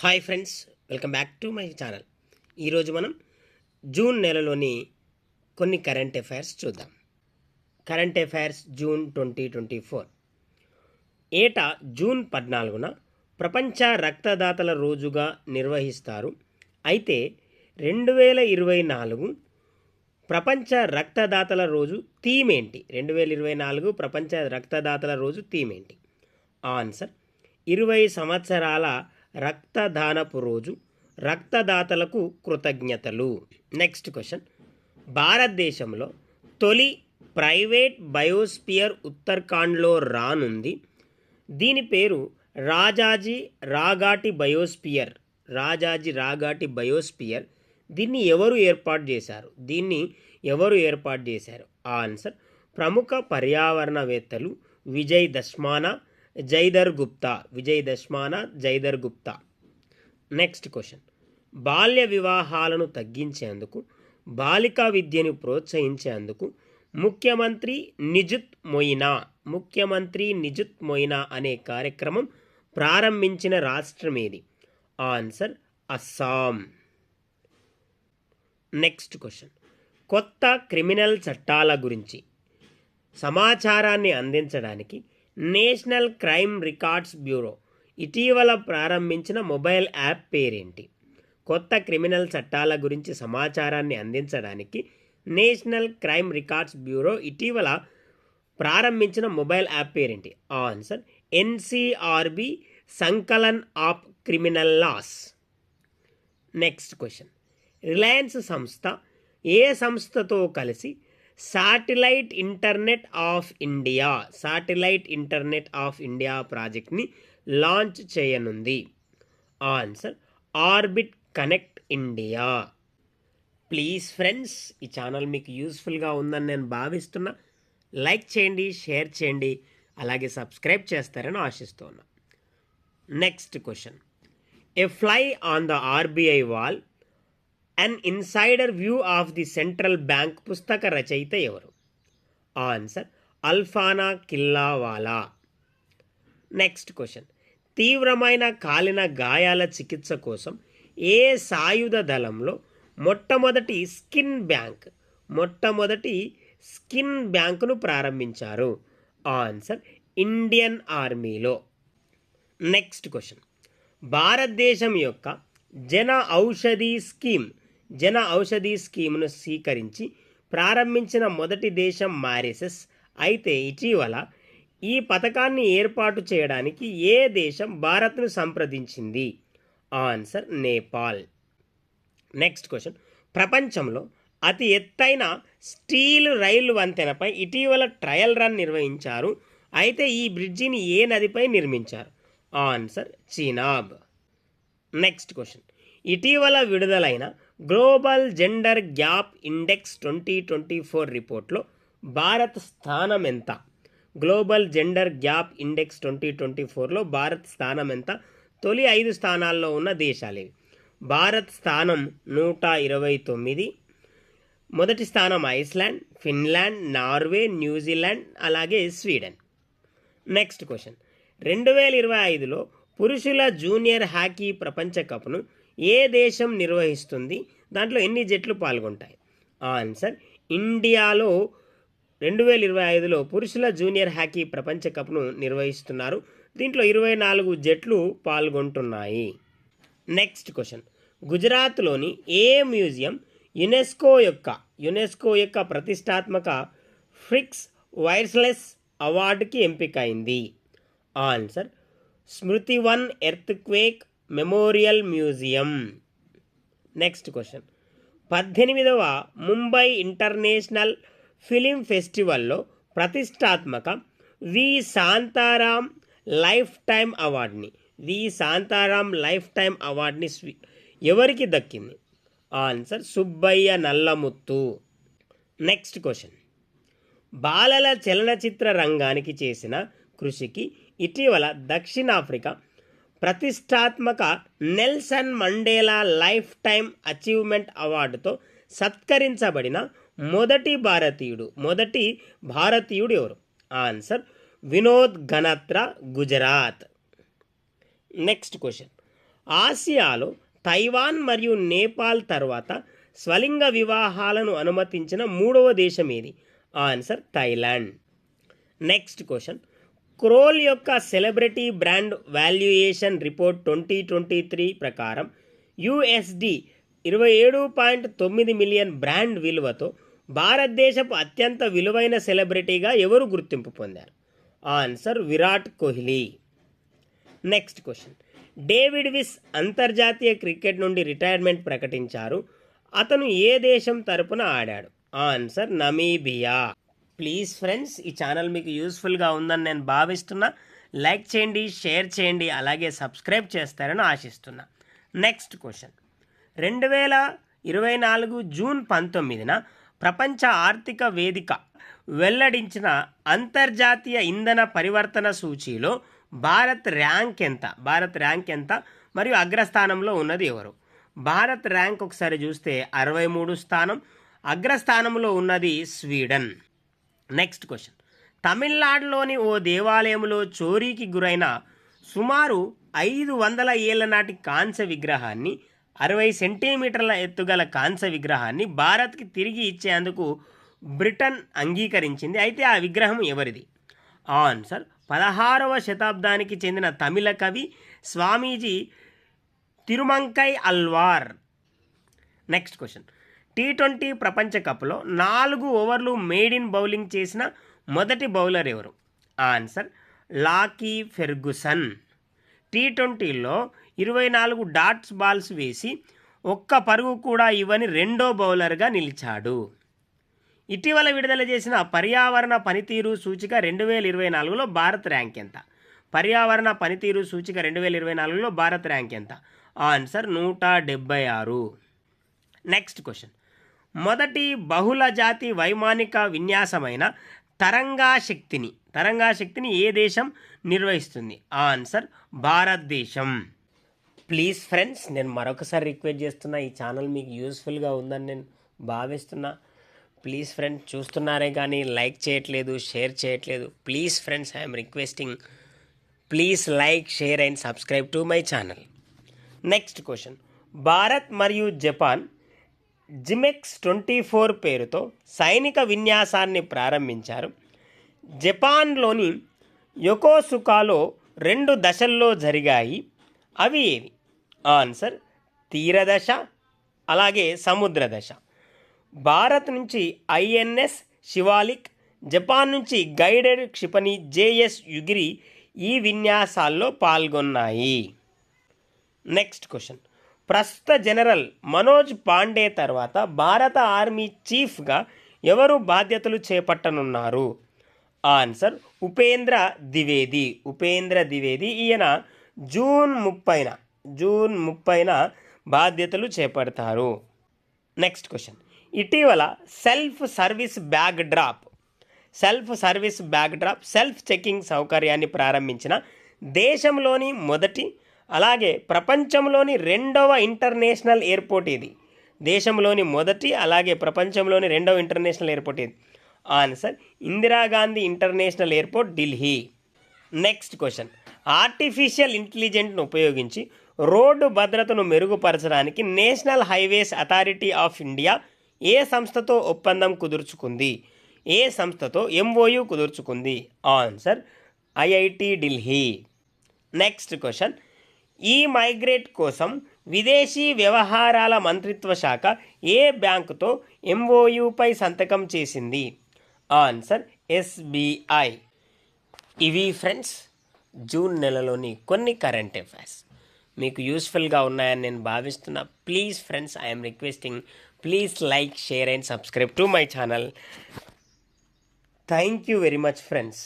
Hi friends welcome back to my channel ఈరోజు మనం June నెలలోని కొన్ని కరెంట్ అఫైర్స్ చూద్దాం. Current affairs June twenty twenty four ఏటా జూన్ పద్నాలుగున ప్రపంచ రక్తదాతల రోజుగా నిర్వహిస్తారు. అయితే రెండు వేల ఇరవై నాలుగు ప్రపంచ రక్తదాతల రోజు థీమ్ ఏంటి? రెండు వేల ఇరవై నాలుగు ప్రపంచ రక్తదాతల రోజు థీమ్ ఏంటి? ఆన్సర్ ఇరవై సంవత్సరాల రక్తదానపు రోజు రక్తదాతలకు కృతజ్ఞతలు. నెక్స్ట్ క్వశ్చన్ భారతదేశంలో తొలి ప్రైవేట్ బయోస్పియర్ ఉత్తరాఖండ్లో రానుంది. దీని పేరు రాజాజీ రాగాటి బయోస్పియర్. రాజాజీ రాగాటి బయోస్పియర్. దీన్ని ఎవరు ఏర్పాటు చేశారు? దీన్ని ఎవరు ఏర్పాటు చేశారు? ఆన్సర్ ప్రముఖ పర్యావరణవేత్తలు విజయ్ దస్మానా జైదర్ గుప్తా విజయ్ దశమాన జైదర్ గుప్తా. నెక్స్ట్ క్వశ్చన్ బాల్య వివాహాలను తగ్గించేందుకు బాలికా విద్యను ప్రోత్సహించేందుకు ముఖ్యమంత్రి నిజుత్ మొయినా ముఖ్యమంత్రి నిజుత్ మొయినా అనే కార్యక్రమం ప్రారంభించిన రాష్ట్రం ఏది? ఆన్సర్ అస్సాం నెక్స్ట్ క్వశ్చన్ కొత్త క్రిమినల్ చట్టాల గురించి సమాచారాన్ని అందించడానికి నేషనల్ క్రైమ్ రికార్డ్స్ బ్యూరో. ఇటీవల ప్రారంభించిన మొబైల్ యాప్ పేరేంటి? కొత్త క్రిమినల్ చట్టాల గురించి సమాచారాన్ని అందించడానికి నేషనల్ క్రైమ్ రికార్డ్స్ బ్యూరో ఇటీవల ప్రారంభించిన మొబైల్ యాప్ పేరేంటి? Answer NCRB Sankalan of criminal laws. Next question. Reliance సంస్థ ఏ సంస్థతో కలిసి satellite internet of India satellite internet of India ప్రాజెక్ట్ని లాంచ్ చేయనుంది. Answer orbit connect India please friends ఈ ఛానల్ మీకు యూస్ఫుల్గా ఉందని నేను భావిస్తున్నా. లైక్ చేయండి షేర్ చేయండి అలాగే సబ్స్క్రైబ్ చేస్తారని ఆశిస్తున్నా. Next question A fly on the RBI wall an insider view of the central bank పుస్తక రచయిత ఎవరు? Answer Alpana Killawala next question తీవ్రమైన కాలిన గాయాల చికిత్స కోసం ఏ సాయుధ దళంలో మొట్టమొదటి స్కిన్ బ్యాంక్ మొట్టమొదటి స్కిన్ బ్యాంకును ప్రారంభించారు? ఆన్సర్ ఇండియన్ ఆర్మీలో నెక్స్ట్ క్వశ్చన్ భారతదేశం యొక్క జన ఔషధి స్కీమ్ జన ఔషధి స్కీమ్ను స్వీకరించి ప్రారంభించిన మొదటి దేశం మారిసెస్. అయితే ఇటీవల ఈ పథకాన్ని ఏర్పాటు చేయడానికి ఏ దేశం భారత్ను సంప్రదించింది? ఆన్సర్ నేపాల్. Next question. ప్రపంచంలో అతి ఎత్తైన స్టీల్ రైలు వంతెనపై ఇటీవల ట్రయల్ రన్ నిర్వహించారు. అయితే ఈ బ్రిడ్జిని ఏ నదిపై నిర్మించారు? ఆన్సర్ చీనాబ్. Next question. ఇటీవల విడుదలైన global gender gap index twenty twenty four రిపోర్ట్లో భారత్ స్థానం ఎంత? Global gender gap index twenty twenty ఫోర్లో భారత్ స్థానం ఎంత? తొలి ఐదు స్థానాల్లో ఉన్న దేశాలు భారత్ స్థానం నూట ఇరవై తొమ్మిది. మొదటి స్థానం Iceland Finland Norway New Zealand అలాగే స్వీడన్. Next question. రెండు వేల ఇరవై ఐదులో పురుషుల జూనియర్ హాకీ ప్రపంచ కప్ను ఏ దేశం నిర్వహిస్తుంది? దాంట్లో ఎన్ని జట్లు పాల్గొంటాయి? ఆన్సర్ ఇండియాలో రెండు వేల ఇరవై ఐదులో పురుషుల జూనియర్ హాకీ ప్రపంచ కప్ను నిర్వహిస్తున్నారు. దీంట్లో ఇరవై నాలుగు జట్లు పాల్గొంటున్నాయి. Next question. గుజరాత్లోని ఏ మ్యూజియం యునెస్కో యొక్క యునెస్కో యొక్క ప్రతిష్టాత్మక ఫ్రిక్స్ వైర్స్లెస్ అవార్డుకి ఎంపికైంది? Answer Smriti Van earthquake memorial museum. Next question పద్దెనిమిదవ ముంబై ఇంటర్నేషనల్ ఫిలిం ఫెస్టివల్లో ప్రతిష్టాత్మక వి శాంతారాం లైఫ్ టైం అవార్డుని. వి శాంతారాం లైఫ్ టైం అవార్డుని స్వీ ఎవరికి దక్కింది? Answer Subbiah Nallamuthu. Next question బాలల చలనచిత్ర రంగానికి చేసిన కృషికి ఇటీవల దక్షిణాఫ్రికా ప్రతిష్టాత్మక Nelson Mandela lifetime achievement అవార్డుతో సత్కరించబడిన మొదటి భారతీయుడు మొదటి భారతీయుడు ఎవరు? Answer Vinod Ganatra Gujarat. Next question. ఆసియాలో తైవాన్ మరియు నేపాల్ తర్వాత స్వలింగ వివాహాలను అనుమతించిన మూడవ దేశం ఏది? Answer Thailand next question. Kroll యొక్క celebrity brand valuation report twenty twenty three ప్రకారం యుఎస్డి ఇరవై ఏడు పాయింట్ తొమ్మిది మిలియన్ బ్రాండ్ విలువతో భారతదేశపు అత్యంత విలువైన సెలబ్రిటీగా ఎవరు గుర్తింపు పొందారు? Answer Virat Kohli. Next question. David Wiese అంతర్జాతీయ క్రికెట్ నుండి రిటైర్మెంట్ ప్రకటించారు. అతను ఏ దేశం తరపున ఆడాడు? Answer Namibia. ప్లీజ్ ఫ్రెండ్స్ ఈ ఛానల్ మీకు యూస్ఫుల్గా ఉందని నేను భావిస్తున్నా. లైక్ చేయండి షేర్ చేయండి అలాగే సబ్స్క్రైబ్ చేస్తారని ఆశిస్తున్నా. Next question. రెండు వేల ఇరవై నాలుగు జూన్ పంతొమ్మిదిన ప్రపంచ ఆర్థిక వేదిక వెల్లడించిన అంతర్జాతీయ ఇంధన పరివర్తన సూచీలో భారత్ ర్యాంక్ ఎంత? భారత్ ర్యాంక్ ఎంత? మరియు అగ్రస్థానంలో ఉన్నది ఎవరు? భారత్ ర్యాంక్ ఒకసారి చూస్తే అరవై మూడు స్థానం అగ్రస్థానంలో ఉన్నది స్వీడన్. నెక్స్ట్ క్వశ్చన్ తమిళనాడులోని ఓ దేవాలయంలో చోరీకి గురైన సుమారు ఐదు వందల ఏళ్ళ నాటి కాంస్య విగ్రహాన్ని అరవై సెంటీమీటర్ల ఎత్తుగల కాంస్య విగ్రహాన్ని భారత్కి తిరిగి ఇచ్చేందుకు బ్రిటన్ అంగీకరించింది. అయితే ఆ విగ్రహం ఎవరిది? ఆన్సర్ పదహారవ శతాబ్దానికి చెందిన తమిళ కవి Swamiji Thirumangai Alvar. Next question T twenty ప్రపంచ కప్లో నాలుగు ఓవర్లు మేడ్ ఇన్ బౌలింగ్ చేసిన మొదటి బౌలర్ ఎవరు? Answer Lockie Ferguson. టీ ట్వంటీలో ఇరవై నాలుగు డాట్స్ బాల్స్ వేసి ఒక్క పరుగు కూడా ఇవ్వని రెండో బౌలర్గా నిలిచాడు. ఇటీవల విడుదల చేసిన పర్యావరణ పనితీరు సూచిక రెండు వేల ఇరవై నాలుగులో భారత్ ర్యాంక్ ఎంత? పర్యావరణ పనితీరు సూచిక రెండు వేల ఇరవై నాలుగులో భారత్ ర్యాంక్ ఎంత? ఆన్సర్ నూట డెబ్బై ఆరు. Next question. మొదటి బహుళ జాతి వైమానిక విన్యాసమైన తరంగా శక్తిని తరంగా శక్తిని ఏ దేశం నిర్వహిస్తుంది? ఆన్సర్ భారతదేశం. ప్లీజ్ ఫ్రెండ్స్ నేను మరొకసారి రిక్వెస్ట్ చేస్తున్నా ఈ ఛానల్ మీకు యూస్ఫుల్గా ఉందని నేను భావిస్తున్నా. ప్లీజ్ ఫ్రెండ్స్ చూస్తున్నారే కానీ లైక్ చేయట్లేదు షేర్ చేయట్లేదు. Please friends I'm requesting please like share and subscribe to my channel. Next question. Bharat మరియు జపాన్ జిమెక్స్ ట్వంటీ ఫోర్ పేరుతో సైనిక విన్యాసాన్ని ప్రారంభించారు. జపాన్లోని యొకోసుకాలో రెండు దశల్లో జరిగాయి. అవి ఏవి? ఆన్సర్ తీరదశ అలాగే సముద్ర దశ భారత్ నుంచి ఐఎన్ఎస్ శివాలిక్ జపాన్ నుంచి గైడెడ్ క్షిపణి జేఎస్ యుగిరి ఈ విన్యాసాల్లో పాల్గొన్నాయి. Next question. ప్రస్తుత జనరల్ మనోజ్ పాండే తర్వాత భారత ఆర్మీ చీఫ్గా ఎవరు బాధ్యతలు చేపట్టనున్నారు? ఆన్సర్ ఉపేంద్ర ద్వివేది. ఉపేంద్ర ద్వివేది ఈయన జూన్ ముప్పైన జూన్ ముప్పైన బాధ్యతలు చేపడతారు. నెక్స్ట్ క్వశ్చన్ ఇటీవల self service bag drop. Self service bag drop self checking సౌకర్యాన్ని ప్రారంభించిన దేశంలోని మొదటి అలాగే ప్రపంచంలోని రెండవ ఇంటర్నేషనల్ ఎయిర్పోర్ట్ ఇది. దేశంలోని మొదటి అలాగే ప్రపంచంలోని రెండవ ఇంటర్నేషనల్ ఎయిర్పోర్ట్ ఇది answer Indira Gandhi international airport Delhi. Next question. Artificial ఇంటెలిజెంట్ను ఉపయోగించి రోడ్డు భద్రతను మెరుగుపరచడానికి National Highways Authority of India ఏ సంస్థతో ఒప్పందం కుదుర్చుకుంది? ఏ సంస్థతో MOU కుదుర్చుకుంది? Answer IIT Delhi. Next question. E migrate కోసం విదేశీ వ్యవహారాల మంత్రిత్వ శాఖ ఏ బ్యాంకుతో ఎంఓయుపై సంతకం చేసింది? ఆన్సర్ ఎస్బీఐ ఇవి ఫ్రెండ్స్ జూన్ నెలలోని కొన్ని కరెంట్ అఫైర్స్. మీకు యూస్ఫుల్గా ఉన్నాయని నేను భావిస్తున్నా. Please friends I'm requesting please like share and subscribe to my channel thank you very much friends